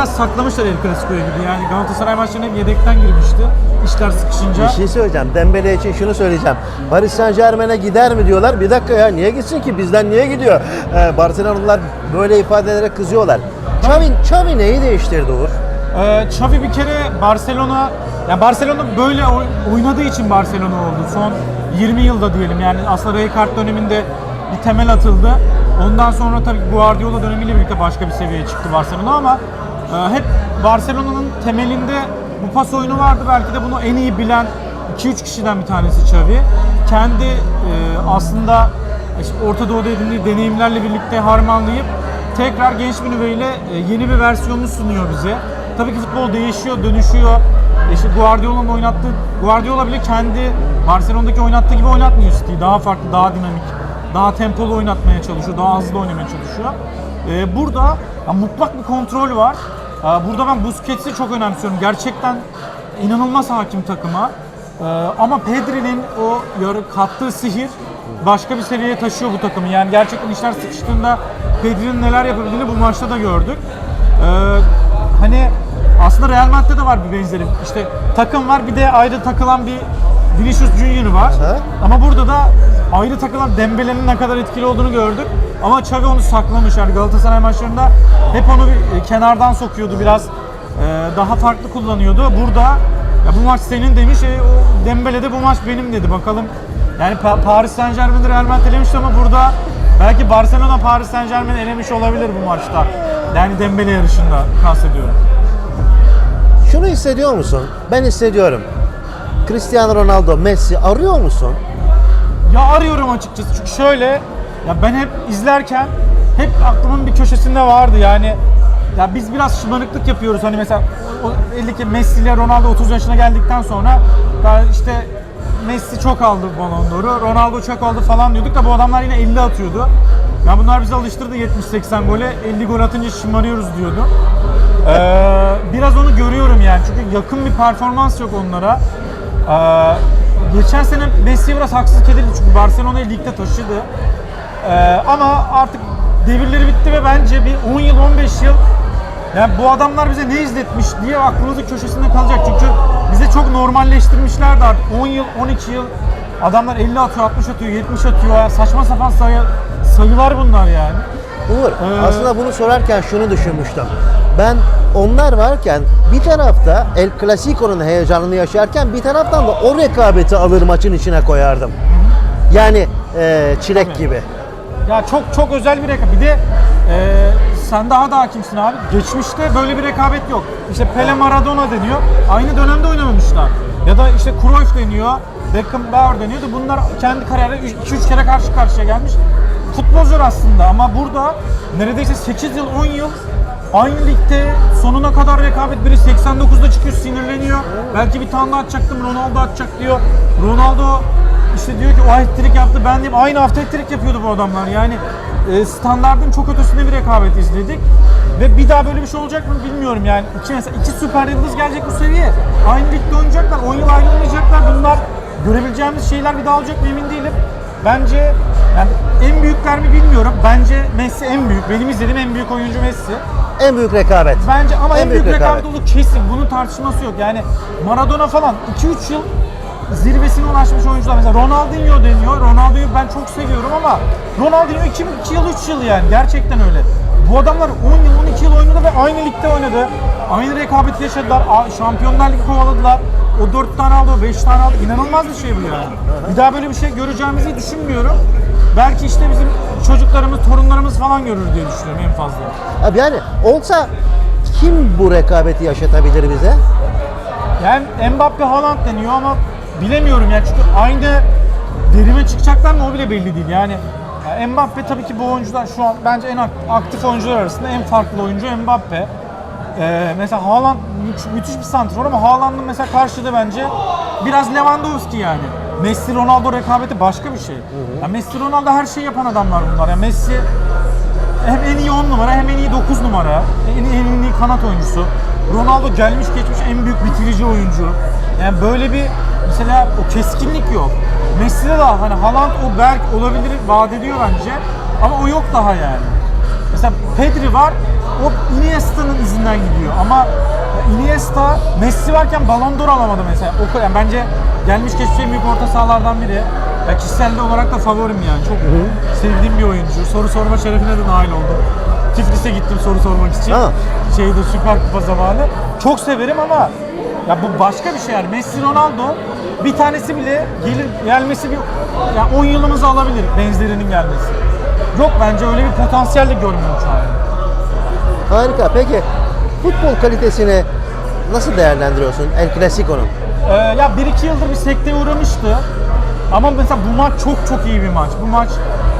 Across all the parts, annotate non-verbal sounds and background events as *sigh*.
Biraz saklamışlar El Clasico'ya gibi. Yani Galatasaray maçlarına hep yedekten girmişti. İşler sıkışınca. Bir şey söyleyeceğim. Dembele için şunu söyleyeceğim. Paris Saint Germain'e gider mi diyorlar. Bir dakika ya niye gitsin ki? Bizden niye gidiyor? Ee, Barcelonalılar böyle ifadelere kızıyorlar. Xavi, Xavi neyi değiştirdi Uğur? Ee, Xavi bir kere Barcelona ya Barcelona böyle oy- oynadığı için Barcelona oldu. Son 20 yılda diyelim. Yani aslında Rijkaard döneminde bir temel atıldı. Ondan sonra tabii Guardiola dönemiyle birlikte başka bir seviyeye çıktı Barcelona ama hep Barcelona'nın temelinde bu pas oyunu vardı. Belki de bunu en iyi bilen 2-3 kişiden bir tanesi Xavi. Kendi e, aslında işte Orta Doğu'da edindiği deneyimlerle birlikte harmanlayıp tekrar genç bir nüveyle e, yeni bir versiyonunu sunuyor bize. Tabii ki futbol değişiyor, dönüşüyor. İşte Guardiola'nın oynattığı, Guardiola bile kendi Barcelona'daki oynattığı gibi oynatmıyor City'yi. Daha farklı, daha dinamik, daha tempolu oynatmaya çalışıyor, daha hızlı oynamaya çalışıyor. E, burada ya, mutlak bir kontrol var. Burada ben Busquets'i çok önemsiyorum. Gerçekten inanılmaz hakim takıma. E, ama Pedri'nin o yarı kattığı sihir başka bir seviyeye taşıyor bu takımı. Yani gerçekten işler sıkıştığında Pedri'nin neler yapabildiğini bu maçta da gördük. Ee, hani aslında Real Madrid'de de var bir benzeri. İşte takım var bir de ayrı takılan bir Vinicius Junior var. Aha. Ama burada da ayrı takılan Dembele'nin ne kadar etkili olduğunu gördük. Ama Xavi onu saklamış. Yani Galatasaray maçlarında hep onu bir e, kenardan sokuyordu biraz. e, daha farklı kullanıyordu. Burada ya bu maç senin demiş. E, o Dembele de bu maç benim dedi. Bakalım yani Pa- Paris Saint Germain'i Real Madrid elemişti ama burada belki Barcelona Paris Saint Germain'i elemiş olabilir bu maçta. Yani Dembele yarışında kastediyorum. Şunu hissediyor musun? Ben hissediyorum. Cristiano Ronaldo, Messi arıyor musun? Ya arıyorum açıkçası çünkü şöyle ya ben hep izlerken hep aklımın bir köşesinde vardı yani ya biz biraz şımarıklık yapıyoruz hani mesela o, belli ki Messi ile Ronaldo 30 yaşına geldikten sonra daha işte Messi çok aldı Ballon d'Or'u, Ronaldo çok aldı falan diyorduk da bu adamlar yine 50 atıyordu. Ya bunlar bizi alıştırdı 70-80 gole 50 gol atınca şımarıyoruz diyordu. Ee, biraz onu görüyorum yani çünkü yakın bir performans yok onlara. Ee, geçen sene Messi biraz haksızlık edildi çünkü Barcelona'yı ligde taşıdı. Ee, ama artık devirleri bitti ve bence bir 10 yıl 15 yıl yani bu adamlar bize ne izletmiş diye aklımızın köşesinde kalacak. Çünkü bize çok normalleştirmişlerdi artık. 10 yıl, 12 yıl adamlar 50 atıyor, 60 atıyor, 70 atıyor. Ya saçma sapan sayı, sayılar bunlar yani. Uğur, Ee, aslında bunu sorarken şunu düşünmüştüm. Ben onlar varken bir tarafta El Clasico'nun heyecanını yaşarken bir taraftan da o rekabeti alır maçın içine koyardım. Yani e, çilek Tabii. gibi. Ya çok çok özel bir rekabet. Bir de e, sen daha da hakimsin abi. Geçmişte böyle bir rekabet yok. İşte Pele Maradona deniyor. Aynı dönemde oynamamışlar. Ya da işte Cruyff deniyor. Beckenbauer deniyordu. Bunlar kendi kariyerinde 2-3 kere karşı karşıya gelmiş. Futbolcular aslında ama burada neredeyse 8 yıl 10 yıl aynı ligde sonuna kadar rekabet biri 89'da çıkıyor sinirleniyor. Belki bir tane daha atacaktım Ronaldo atacak diyor. Ronaldo işte diyor ki o hat-trick yaptı ben diyeyim. Aynı hafta hat-trick yapıyordu bu adamlar. Yani e, standardın çok ötesinde bir rekabet izledik. Ve bir daha böyle bir şey olacak mı bilmiyorum yani. İki, mesela iki süper yıldız gelecek bu seviye aynı ligde oynayacaklar 10 yıl ayrılmayacaklar. Bunlar görebileceğimiz şeyler bir daha olacak mı emin değilim. Bence yani en büyükler mi bilmiyorum bence Messi en büyük benim izlediğim en büyük oyuncu Messi En büyük rekabet. Bence ama en, En büyük, büyük rekabet olduğu kesin. Bunun tartışması yok. Yani Maradona falan 2-3 yıl zirvesine ulaşmış oyuncular. Mesela Ronaldinho deniyor. Ronaldinho'yu ben çok seviyorum ama Ronaldinho 2, 2 yıl 3 yıl yani. Gerçekten öyle. Bu adamlar 10 yıl 12 yıl oynadı ve aynı ligde oynadı. Aynı rekabeti yaşadılar. Şampiyonlar Ligi kovaladılar. O 4 tane aldı, o 5 tane aldı. İnanılmaz bir şey bu yani. Bir daha böyle bir şey göreceğimizi düşünmüyorum. Belki işte bizim çocuklarımız, torunlarımız falan görür diye düşünüyorum en fazla. Abi yani olsa kim bu rekabeti yaşatabilir bize? Yani Mbappe Haaland deniyor ama bilemiyorum ya çünkü aynı derime çıkacaklar mı o bile belli değil. Yani ya Mbappe tabii ki bu oyuncular şu an bence en ak- aktif oyuncular arasında en farklı oyuncu Mbappe. Ee, mesela Haaland mü- müthiş bir santrfor ama Haaland'ın mesela karşıda bence biraz Lewandowski yani. Messi Ronaldo rekabeti başka bir şey. Ya Messi Ronaldo her şeyi yapan adamlar bunlar. Ya Messi hem en iyi 10 numara hem en iyi 9 numara. En, en iyi kanat oyuncusu. Ronaldo gelmiş geçmiş en büyük bitirici oyuncu. Yani böyle bir mesela o keskinlik yok. Messi'de de hani Haaland o Berk olabilir vaat ediyor bence. Ama o yok daha yani. mesela Pedri var. O Iniesta'nın izinden gidiyor ama Iniesta Messi varken Ballon d'Or alamadı mesela. O yani bence gelmiş geçmiş en büyük orta sahalardan biri. Ya kişisel de olarak da favorim yani. Çok sevdiğim bir oyuncu. Soru sorma şerefine de nail oldum. Tiflis'e gittim soru sormak için. Ha. Şeyde Süper Kupa zamanı. Çok severim ama ya bu başka bir şey yani. Messi, Ronaldo bir tanesi bile gelir gelmesi bir ya 10 yılımızı alabilir benzerinin gelmesi. Yok bence öyle bir potansiyel de görmüyorum şu an. Harika. Peki futbol kalitesini nasıl değerlendiriyorsun El Clasico'nun? Ee, ya 1-2 yıldır bir sekteye uğramıştı. Ama mesela bu maç çok çok iyi bir maç. Bu maç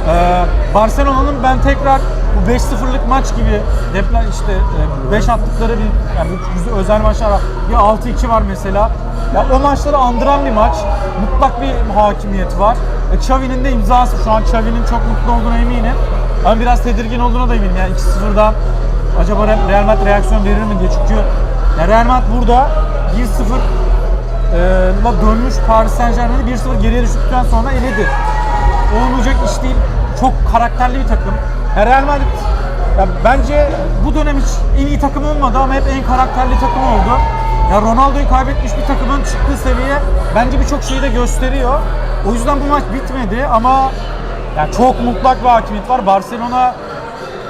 e, Barcelona'nın ben tekrar bu 5-0'lık maç gibi depla işte 5 attıkları bir yani özel maçlar var. Bir 6-2 var mesela. Ya o maçları andıran bir maç. Mutlak bir hakimiyet var. E, Xavi'nin de imzası. Şu an Xavi'nin çok mutlu olduğuna eminim. Ama biraz tedirgin olduğuna da eminim. Yani 2-0'dan acaba Real Madrid reaksiyon verir mi diye. Çünkü ya Real Madrid burada 1-0 la dönmüş Paris Saint Germain'i 1-0 geriye düştükten sonra eledi. Olmayacak iş değil. Çok karakterli bir takım. Real Madrid ya bence bu dönem hiç en iyi takım olmadı ama hep en karakterli takım oldu. Ya Ronaldo'yu kaybetmiş bir takımın çıktığı seviye bence birçok şeyi de gösteriyor. O yüzden bu maç bitmedi ama ya çok mutlak bir hakimiyet var. Barcelona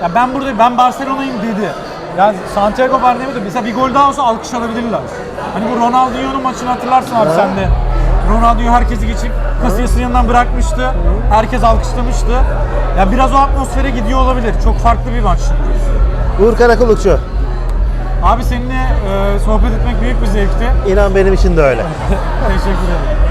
ya ben burada ben Barcelona'yım dedi. Ya Santiago Bernabeu'da mesela bir gol daha olsa alkış alabilirler. Hani bu Ronaldinho'nun maçını hatırlarsın abi sen de. Ronaldinho herkesi geçip Casillas'ın yanından bırakmıştı. Herkes alkışlamıştı. Ya biraz o atmosfere gidiyor olabilir. Çok farklı bir maç çünkü. Uğur Karakulukçu. Abi seninle e, sohbet etmek büyük bir zevkti. İnan benim için de öyle. *laughs* Teşekkür ederim.